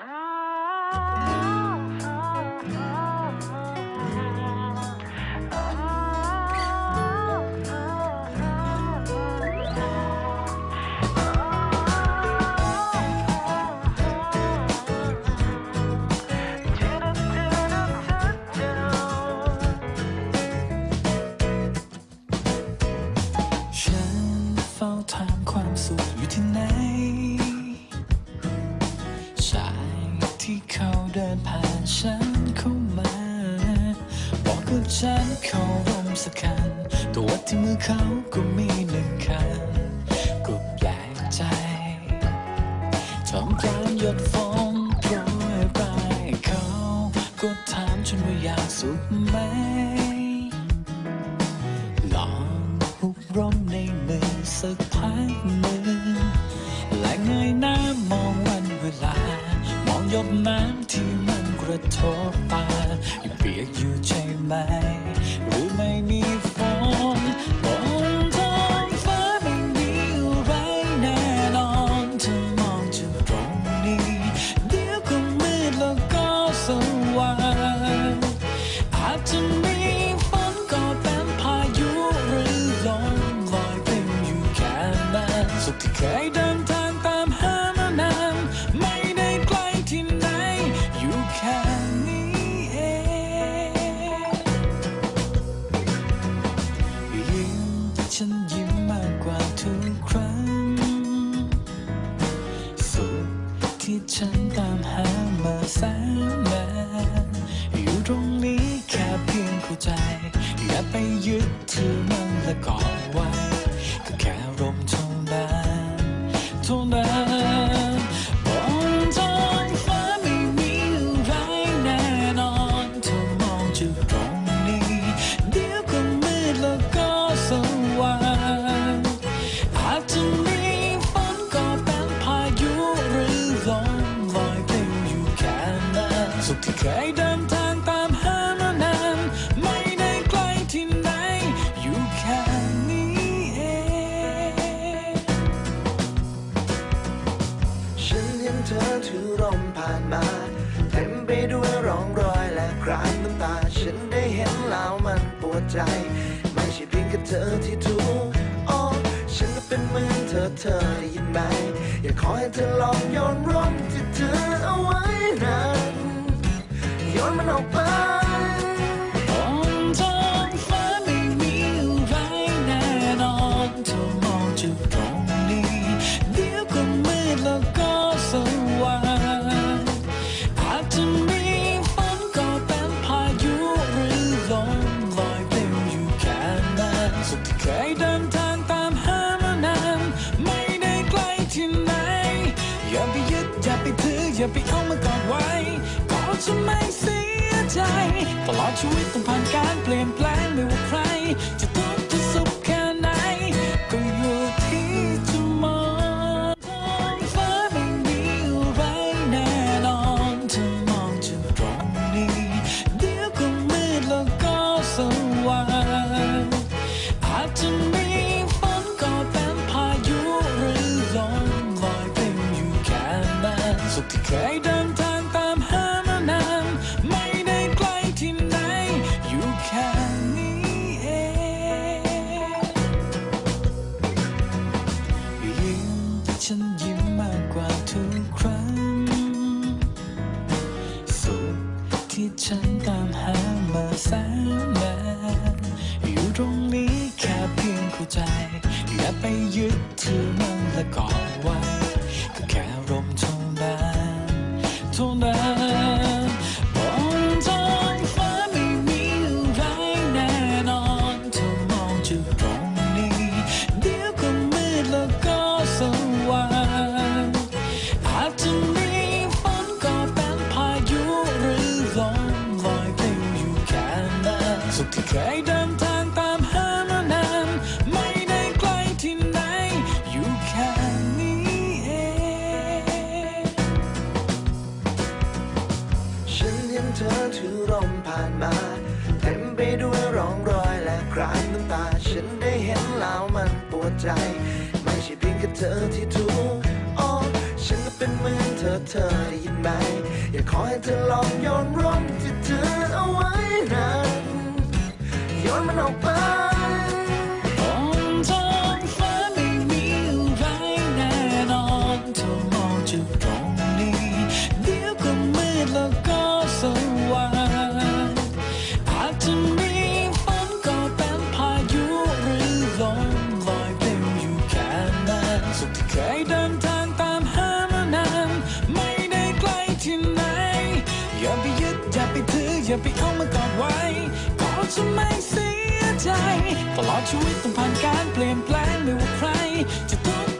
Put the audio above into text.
Ah. สักคันตัวที่มือเขาก็มีหนึ่งคันก็แปลกใจทำกลางหยดฝนโปรยปลายเขาก็ถามฉันว่าอยากสุขไหมลองหุบร่มในมือสักพักหนึ่งและเงยหน้ามองวันเวลา มองหยดน้ำที่มันกระทบตายังเปียกอยู่ใช่ไหมหรื อย่าไปยึดถือมันและกอดไว้ ก็แค่ลมเท่านั้นเท่านั้นบนท้องฟ้าไม่มีอะไรแน่นอนถ้ามองจากตรงนี้ เดี๋ยวก็มืดแล้วก็สว่างอาจจะมีฝนก็เป็นพายุหรือลมลอยปลิวอยู่แค่นั้นสุขที่เคยเดิ นได้เห็นแล้วมันปวดใจ ไม่ใช่เพียงแค่เธอที่ทุกข์โอ้ฉันก็เป็นเหมือนเธอเธอได้ยินไหม อยากขอให้เธอลองโยนร่มที่เธอเอาไว้นั้นโยนมันออกไป ตลอดชีวิตต้องผ่านการเปลี่ยนแปลงไม่ว่าใคร จะทุกข์จะสุขแค่ไหน ก็อยู่ที่จะมองท้องฟ้าไม่มีอะไรแน่นอนถ้ามองจากตรงนี้ เดี๋ยวก็มืดแล้วก็สว่างอาจจะมีฝนก็เป็นพายุหรือลมลอยปลิวอยู่แค่นั้นสุขที่เคยเดิ แสนนานอยู่ตรงนี้แค่เพียงเข้าใจ อย่าไปยึดถือมันและกอดไว้ ก็แค่ลมเท่านั้นเท่านั้น รือลมผ่านมา เต็มไปด้วยร่องรอยและคราบน้ำตา ฉันได้เห็นแล้วมันปวดใจ ไม่ใช่เพียงแค่เธอที่ทุกข์อ๋อฉันเป็นเหมือนเธอเธอได้ยินไหม อยากขอให้เธอลองย้อนร่มที่เธอเอาไว้นั้ย้อนมันออกไป อย่าไปถืออย่าไปเอามากอดไว้ขอจะไม่เสียใจ ตลอดชีวิตต้องผ่านการเปลี่ยนแปลงไม่ว่าใคร จะต้อง